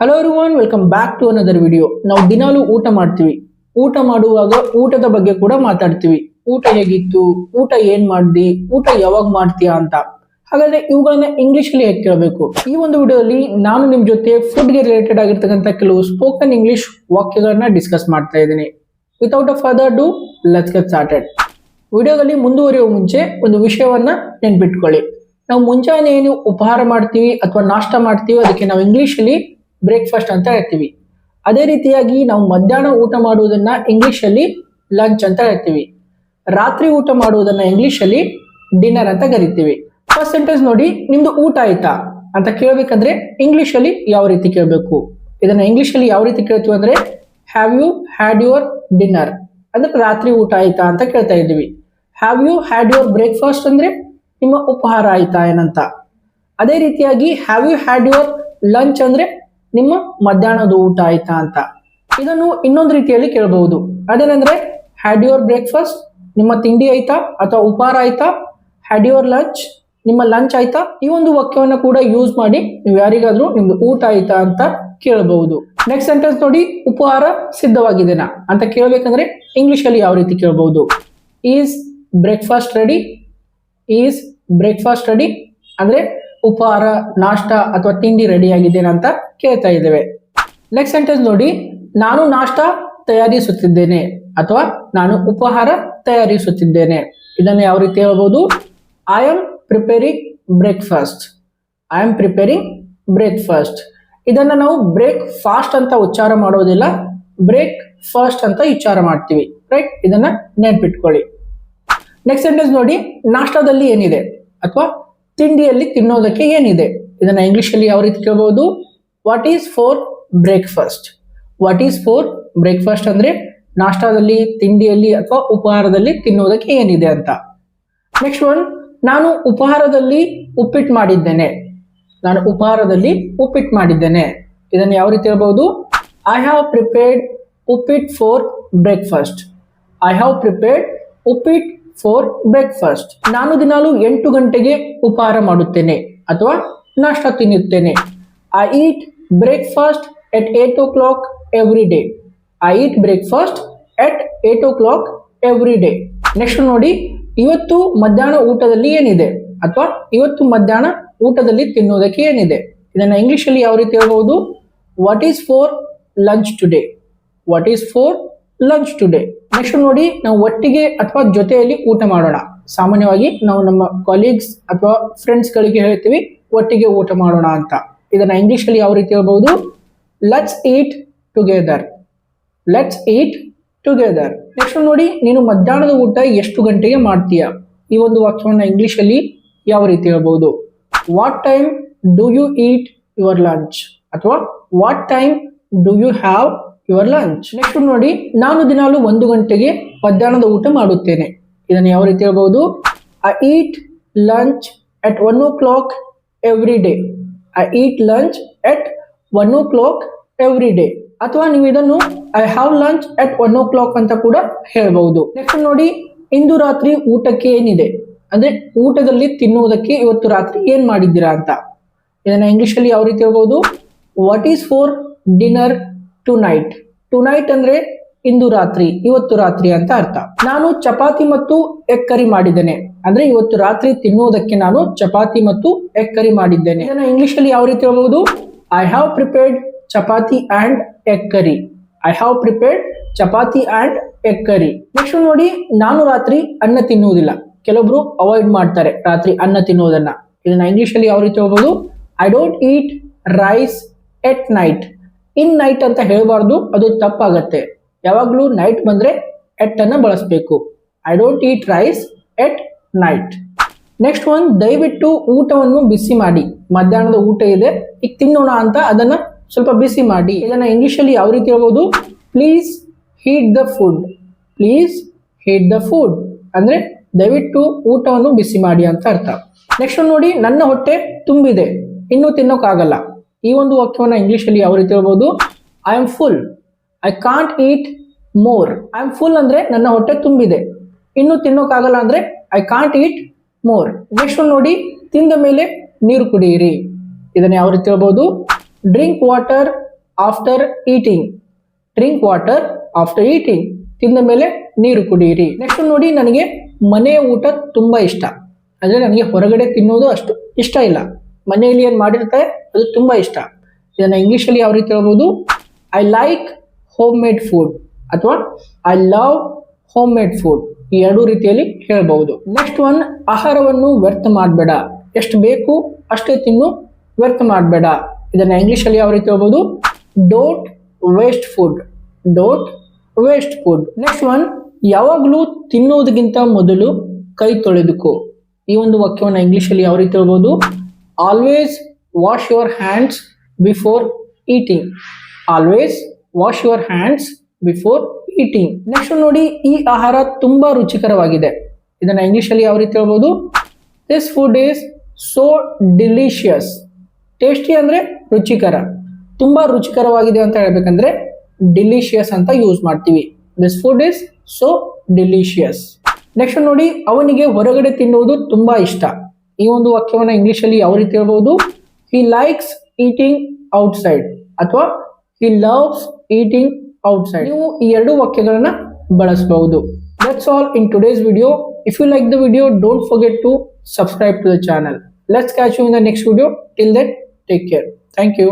Hello one welcome back to another video ನಾವು ದಿನಾಲೂ ಊಟ ಮಾಡ್ತೀವಿ. ಊಟ ಮಾಡುವಾಗ ಊಟದ ಬಗ್ಗೆ ಕೂಡ ಮಾತಾಡ್ತೀವಿ. ಊಟ ಹೇಗಿತ್ತು? ಊಟ ಏನ್ ಮಾಡ್ದಿ? ಊಟ ಯಾವಾಗ ಮಾಡ್ತೀಯಾ ಅಂತ. ಹಾಗಾದ್ರೆ ಇವುಗಳನ್ನ ಇಂಗ್ಲಿಷ್ ಅಲ್ಲಿ ಹೇಗೆ ಕೇಳಬೇಕು? ಈ ಒಂದು ವಿಡಿಯೋದಲ್ಲಿ ನಾನು ನಿಮ್ ಜೊತೆ ಫುಡ್ಗೆ ರಿಲೇಟೆಡ್ ಆಗಿರ್ತಕ್ಕಂಥ ಕೆಲವು ಸ್ಪೋಕನ್ ಇಂಗ್ಲಿಷ್ ವಾಕ್ಯಗಳನ್ನ ಡಿಸ್ಕಸ್ ಮಾಡ್ತಾ ಇದ್ದೀನಿ. Without uh further ado let's get started ವಿಡಿಯೋದಲ್ಲಿ ಮುಂದುವರಿಯುವ ಮುಂಚೆ ಒಂದು ವಿಷಯವನ್ನ ನೆನ್ಪಿಟ್ಕೊಳ್ಳಿ. ನಾವು ಮುಂಜಾನೆ ಏನು ಉಪಹಾರ ಮಾಡ್ತೀವಿ ಅಥವಾ ನಾಷ್ಟ ಮಾಡ್ತೀವಿ ಅದಕ್ಕೆ ನಾವು ಇಂಗ್ಲಿಷ್ ಅಲ್ಲಿ ಬ್ರೇಕ್ಫಾಸ್ಟ್ ಅಂತ ಹೇಳ್ತೀವಿ. ಅದೇ ರೀತಿಯಾಗಿ ನಾವು ಮಧ್ಯಾಹ್ನ ಊಟ ಮಾಡುವುದನ್ನ ಇಂಗ್ಲಿಷ್ ಅಲ್ಲಿ ಲಂಚ್ ಅಂತ ಹೇಳ್ತೀವಿ. ರಾತ್ರಿ ಊಟ ಮಾಡುವುದನ್ನ ಇಂಗ್ಲಿಷ್ ಅಲ್ಲಿ ಡಿನ್ನರ್ ಅಂತ ಕರಿತೀವಿ. ಫಸ್ಟ್ ಸೆಂಟೆನ್ಸ್ ನೋಡಿ, ನಿಮ್ದು ಊಟ ಆಯ್ತಾ? ಅಂತ ಕೇಳಬೇಕಂದ್ರೆ ಇಂಗ್ಲಿಷ್ ಅಲ್ಲಿ ಯಾವ ರೀತಿ ಕೇಳಬೇಕು? ಇದನ್ನ ಇಂಗ್ಲಿಷ್ ಅಲ್ಲಿ ಯಾವ ರೀತಿ ಕೇಳ್ತೀವಿ ಅಂದ್ರೆ have you had your dinner ಅಂದ್ರೆ ರಾತ್ರಿ ಊಟ ಆಯ್ತಾ ಅಂತ ಕೇಳ್ತಾ ಇದ್ದೀವಿ. Have you had your breakfast ಅಂದ್ರೆ, ನಿಮ್ಮ ಉಪಹಾರ ಆಯ್ತಾ ಏನಂತ. ಅದೇ ರೀತಿಯಾಗಿ have you had your lunch ಅಂದ್ರೆ ನಿಮ್ಮ ಮಧ್ಯಾಹ್ನದ ಊಟ ಆಯ್ತಾ ಅಂತ. ಇದನ್ನು ಇನ್ನೊಂದು ರೀತಿಯಲ್ಲಿ ಕೇಳಬಹುದು. ಅದೇನಂದ್ರೆ ಹ್ಯಾಡ್ ಯುವರ್ ಬ್ರೇಕ್ಫಾಸ್ಟ್ ನಿಮ್ಮ ತಿಂಡಿ ಆಯ್ತಾ ಅಥವಾ ಉಪಹಾರ ಆಯ್ತಾ? ಹ್ಯಾಡ್ ಯುವರ್ ಲಂಚ್ ನಿಮ್ಮ ಲಂಚ್ ಆಯ್ತಾ? ಈ ಒಂದು ವಾಕ್ಯವನ್ನು ಕೂಡ ಯೂಸ್ ಮಾಡಿ ನೀವು ಯಾರಿಗಾದ್ರೂ ನಿಮ್ದು ಊಟ ಆಯ್ತಾ ಅಂತ ಕೇಳಬಹುದು. ನೆಕ್ಸ್ಟ್ ಸೆಂಟೆನ್ಸ್ ನೋಡಿ, ಉಪಹಾರ ಸಿದ್ಧವಾಗಿದೆನಾ? ಅಂತ ಕೇಳಬೇಕಂದ್ರೆ ಇಂಗ್ಲಿಷ್ ಅಲ್ಲಿ ಯಾವ ರೀತಿ ಕೇಳಬಹುದು? Is breakfast ready is breakfast ready ಅಂದ್ರೆ ಉಪಹಾರ, ನಾಷ್ಟ ಅಥವಾ ತಿಂಡಿ ರೆಡಿ ಆಗಿದ್ದೇನೆ ಅಂತ ಕೇಳ್ತಾ ಇದ್ದೇವೆ. ನೆಕ್ಸ್ಟ್ ಸೆಂಟೆನ್ಸ್ ನೋಡಿ. ನಾನು ನಾಷ್ಟ ತಯಾರಿಸುತ್ತಿದ್ದೇನೆ ಅಥವಾ ನಾನು ಉಪಹಾರ ತಯಾರಿಸುತ್ತಿದ್ದೇನೆ. ಇದನ್ನು ಯಾವ ರೀತಿ ಹೇಳ್ಬೋದು? I am preparing breakfast I am preparing breakfast ಇದನ್ನ ನಾವು ಬ್ರೇಕ್ ಫಾಸ್ಟ್ ಅಂತ ಉಚ್ಚಾರ ಮಾಡೋದಿಲ್ಲ. ಬ್ರೇಕ್ ಫಾಸ್ಟ್ ಅಂತ ಉಚ್ಚಾರ ಮಾಡ್ತೀವಿ. ರೈಟ್ ಇದನ್ನ ನೆನ್ಪಿಟ್ಕೊಳ್ಳಿ. ನೆಕ್ಸ್ಟ್ ಸೆಂಟೆನ್ಸ್ ನೋಡಿ. ನಾಷ್ಟದಲ್ಲಿ ಏನಿದೆ? ಅಥವಾ ತಿಂಡಿಯಲ್ಲಿ ತಿನ್ನೋದಕ್ಕೆ ಏನಿದೆ? ಇದನ್ನ ಇಂಗ್ಲಿಷ್ ಅಲ್ಲಿ ಯಾವ ರೀತಿ ಕೇಳಬಹುದು what is for breakfast what is for breakfast ಅಂದ್ರೆ ನಾಷ್ಟಾದಲ್ಲಿ, ತಿಂಡಿಯಲ್ಲಿ ಅಥವಾ ಉಪಹಾರದಲ್ಲಿ ತಿನ್ನೋದಕ್ಕೆ ಏನಿದೆ ಅಂತ. ನೆಕ್ಸ್ಟ್ ಒನ್ ನಾನು ಉಪಹಾರದಲ್ಲಿ ಉಪ್ಪಿಟ್ಟು ಮಾಡಿದ್ದೇನೆ. ನಾನು ಉಪಹಾರದಲ್ಲಿ ಉಪ್ಪಿಟ್ಟು ಮಾಡಿದ್ದೇನೆ. ಇದನ್ನು ಯಾವ ರೀತಿ ಹೇಳ್ಬೋದು? I have prepared uppittu for breakfast I have prepared uppittu for breakfast ನಾನು ದಿನಾಲು ಎಂಟು ಗಂಟೆಗೆ ಉಪಹಾರ ಮಾಡುತ್ತೇನೆ ಅಥವಾ ನಾಷ್ಟ ತಿನ್ನುತ್ತೇನೆ. I eat breakfast at eight o'clock every day I eat breakfast at eight o'clock every day next ನೋಡಿ, ಇವತ್ತು ಮಧ್ಯಾಹ್ನ ಊಟದಲ್ಲಿ ಏನಿದೆ? ಅಥವಾ ಇವತ್ತು ಮಧ್ಯಾಹ್ನ ಊಟದಲ್ಲಿ ತಿನ್ನುವುದಕ್ಕೆ ಏನಿದೆ? ಇದನ್ನು ಇಂಗ್ಲಿಷ್ ಅಲ್ಲಿ ಯಾವ ರೀತಿ ಹೇಳ್ಬೋದು what is for lunch today what is for lunch today next ನೋಡಿ, ನಾವು ಒಟ್ಟಿಗೆ ಅಥವಾ ಜೊತೆಯಲ್ಲಿ ಊಟ ಮಾಡೋಣ. ಸಾಮಾನ್ಯವಾಗಿ ನಾವು ನಮ್ಮ ಕಾಲೀಗ್ಸ್ ಅಥವಾ ಫ್ರೆಂಡ್ಸ್ ಗಳಿಗೆ ಹೇಳ್ತೀವಿ, ಒಟ್ಟಿಗೆ ಊಟ ಮಾಡೋಣ ಅಂತ. ಇದನ್ನ ಇಂಗ್ಲಿಷ್ ಅಲ್ಲಿ ಯಾವ ರೀತಿ ಹೇಳ್ಬಹುದು? Let's eat together let's eat together next ನೋಡಿ, ನೀನು ಮಧ್ಯಾಹ್ನದ ಊಟ ಎಷ್ಟು ಗಂಟೆಗೆ ಮಾಡ್ತೀಯ? ಈ ಒಂದು ವಾಕ್ಯವನ್ನ ಇಂಗ್ಲಿಷ್ ಅಲ್ಲಿ ಯಾವ ರೀತಿ ಹೇಳ್ಬಹುದು? What time do you eat your lunch ಅಥವಾ what time do you have your lunch next ನೋಡಿ, ನಾನು ದಿನಾಲು ಒಂದು ಗಂಟೆಗೆ ಮಧ್ಯಾಹ್ನದ ಊಟ ಮಾಡುತ್ತೇನೆ. ಇದನ್ನು ಯಾವ ರೀತಿ ಹೇಳ್ಬಹುದು? I eat lunch at one o'clock every day I eat lunch at one o'clock every day ಅಥವಾ ನೀವು ಇದನ್ನು I have lunch at one o'clock ಅಂತ ಕೂಡ ಹೇಳ್ಬಹುದು. ನೆಕ್ಸ್ಟ್ ನೋಡಿ, ಇಂದು ರಾತ್ರಿ ಊಟಕ್ಕೆ ಏನಿದೆ? ಅಂದ್ರೆ ಊಟದಲ್ಲಿ ತಿನ್ನುವುದಕ್ಕೆ ಇವತ್ತು ರಾತ್ರಿ ಏನ್ ಮಾಡಿದ್ದೀರಾ ಅಂತ. ಇದನ್ನ ಇಂಗ್ಲಿಷ್ ಅಲ್ಲಿ ಯಾವ ರೀತಿ ಹೇಳ್ಬಹುದು? What is for dinner tonight tonight ಅಂದ್ರೆ ಇಂದು ರಾತ್ರಿ, ಇವತ್ತು ರಾತ್ರಿ ಅಂತ ಅರ್ಥ. ನಾನು ಚಪಾತಿ ಮತ್ತು ಎಗ್ ಕರಿ ಮಾಡಿದ್ದೇನೆ. ಅಂದ್ರೆ ಇವತ್ತು ರಾತ್ರಿ ತಿನ್ನುವುದಕ್ಕೆ ನಾನು ಚಪಾತಿ ಮತ್ತು ಎಗ್ ಕರಿ ಮಾಡಿದ್ದೇನೆ. ಇದನ್ನ ಇಂಗ್ಲಿಷ್ ಅಲ್ಲಿ ಯಾವ ರೀತಿ ಹೇಳಬಹುದು? I have prepared chapati and egg curry I have prepared chapati and egg curry next ನೋಡಿ, ನಾನು ರಾತ್ರಿ ಅನ್ನ ತಿನ್ನುವುದಿಲ್ಲ. ಕೆಲವೊಬ್ರು ಅವಾಯ್ಡ್ ಮಾಡ್ತಾರೆ ರಾತ್ರಿ ಅನ್ನ ತಿನ್ನುವುದನ್ನ. ಇದನ್ನ ಇಂಗ್ಲಿಷ್ ಅಲ್ಲಿ ಯಾವ ರೀತಿ ಹೇಳ್ಬಹುದು? I don't eat rice at night in night ಅಂತ ಹೇಳಬಾರ್ದು, ಅದು ತಪ್ಪಾಗತ್ತೆ. ಯಾವಾಗಲೂ ನೈಟ್ ಬಂದ್ರೆ ಎಟ್ ಅನ್ನ ಬಳಸಬೇಕು. I don't eat rice at night. Next one, ದಯವಿಟ್ಟು ಊಟವನ್ನು ಬಿಸಿ ಮಾಡಿ. ಮಧ್ಯಾಹ್ನದ ಊಟ ಇದೆ, ಈಗ ತಿನ್ನೋಣ ಅಂತ ಅದನ್ನ ಸ್ವಲ್ಪ ಬಿಸಿ ಮಾಡಿ. ಇದನ್ನ ಇಂಗ್ಲಿಷ್ ಅಲ್ಲಿ ಯಾವ ರೀತಿ ಹೇಳ್ಬೋದು? Please heat the food. Please heat the food. ಅಂದ್ರೆ ದಯವಿಟ್ಟು ಊಟವನ್ನು ಬಿಸಿ ಮಾಡಿ ಅಂತ ಅರ್ಥ. ನೆಕ್ಸ್ಟ್ ನೋಡಿ, ನನ್ನ ಹೊಟ್ಟೆ ತುಂಬಿದೆ, ಇನ್ನು ತಿನ್ನೋಕ್ಕಾಗಲ್ಲ. ಈ ಒಂದು ವಾಕ್ಯವನ್ನ ಇಂಗ್ಲಿಷ್ ಅಲ್ಲಿ ಯಾವ ರೀತಿ ಹೇಳ್ಬೋದು? I am full I can't eat more I am full ಅಂದ್ರೆ ನನ್ನ ಹೊಟ್ಟೆ ತುಂಬಿದೆ. ಇನ್ನು ತಿನ್ನೋಕ್ಕಾಗಲ್ಲ ಅಂದ್ರೆ I can't eat more next ನೋಡಿ, ತಿಂದ ಮೇಲೆ ನೀರು ಕುಡಿಯಿರಿ. ಇದನ್ನ ಯಾವ ರೀತಿ ಹೇಳ್ಬೋದು? Drink water after eating drink water after eating ತಿಂದ ಮೇಲೆ ನೀರು ಕುಡಿಯಿರಿ. ನೆಕ್ಸ್ಟ್ ನೋಡಿ, ನನಗೆ ಮನೆಯ ಊಟ ತುಂಬಾ ಇಷ್ಟ. ಅಂದ್ರೆ, ನನಗೆ ಹೊರಗಡೆ ತಿನ್ನೋದು ಅಷ್ಟು ಇಷ್ಟ ಇಲ್ಲ. ಮನೆಯಲ್ಲಿ ಏನು ಮಾಡಿರ್ತಾರೆ, ಅದು ತುಂಬಾ ಇಷ್ಟ. ಇದನ್ನ ಇಂಗ್ಲಿಷ್ ಅಲ್ಲಿ ಯಾವ ರೀತಿ ಹೇಳ್ಬೋದು? I like home made food ಅಥವಾ I love home made food ಈ ಎರಡು ರೀತಿಯಲ್ಲಿ ಹೇಳ್ಬಹುದು ನೆಕ್ಸ್ಟ್ ಒನ್ ಆಹಾರವನ್ನು ವ್ಯರ್ಥ ಮಾಡಬೇಡ. ಎಷ್ಟು ಬೇಕು ಅಷ್ಟೇ ತಿನ್ನು, ವ್ಯರ್ಥ ಮಾಡಬೇಡ. ಇದನ್ನ ಇಂಗ್ಲಿಷ್ ಅಲ್ಲಿ ಯಾವ ರೀತಿ ಹೇಳ್ಬೋದು? Don't waste food don't waste food next one ಯಾವಾಗಲೂ ತಿನ್ನೋದಕ್ಕಿಂತ ಮೊದಲು ಕೈ ತೊಳೆದುಕೋ. ಈ ಒಂದು ವಾಕ್ಯವನ್ನು ಇಂಗ್ಲಿಷ್ ಅಲ್ಲಿ ಯಾವ ರೀತಿ ಹೇಳ್ಬೋದು? Always wash your hands before eating always wash your hands before eating next ನೋಡಿ, ಈ ಆಹಾರ ತುಂಬಾ ರುಚಿಕರವಾಗಿದೆ. ಇದನ್ನ ಇಂಗ್ಲಿಷ್ ಅಲ್ಲಿ ಯಾವ ರೀತಿ ಹೇಳ್ಬೋದು? This food is so delicious tasty ಅಂದ್ರೆ ರುಚಿಕರ. ತುಂಬಾ ರುಚಿಕರವಾಗಿದೆ ಅಂತ ಹೇಳ್ಬೇಕಂದ್ರೆ ಡಿಲಿಷಿಯಸ್ ಅಂತ ಯೂಸ್ ಮಾಡ್ತೀವಿ. This food is so delicious next ನೋಡಿ, ಅವನಿಗೆ ಹೊರಗಡೆ ತಿನ್ನುವುದು ತುಂಬಾ ಇಷ್ಟ. ಈ ಒಂದು ವಾಕ್ಯವನ್ನ ಇಂಗ್ಲಿಷ್ ಅಲ್ಲಿ ಯಾವ ರೀತಿ ಹೇಳ್ಬಹುದು? ಹಿ ಲೈಕ್ಸ್ ಈಟಿಂಗ್ ಔಟ್ಸೈಡ್ ಅಥವಾ ಹಿ ಲವ್ಸ್ ಈಟಿಂಗ್ ಔಟ್ಸೈಡ್ ನೀವು ಈ ಎರಡು ವಾಕ್ಯಗಳನ್ನ ಬಳಸಬಹುದು. That's all in today's video if you like the video don't forget to subscribe to the channel let's catch you in the next video till that take care thank you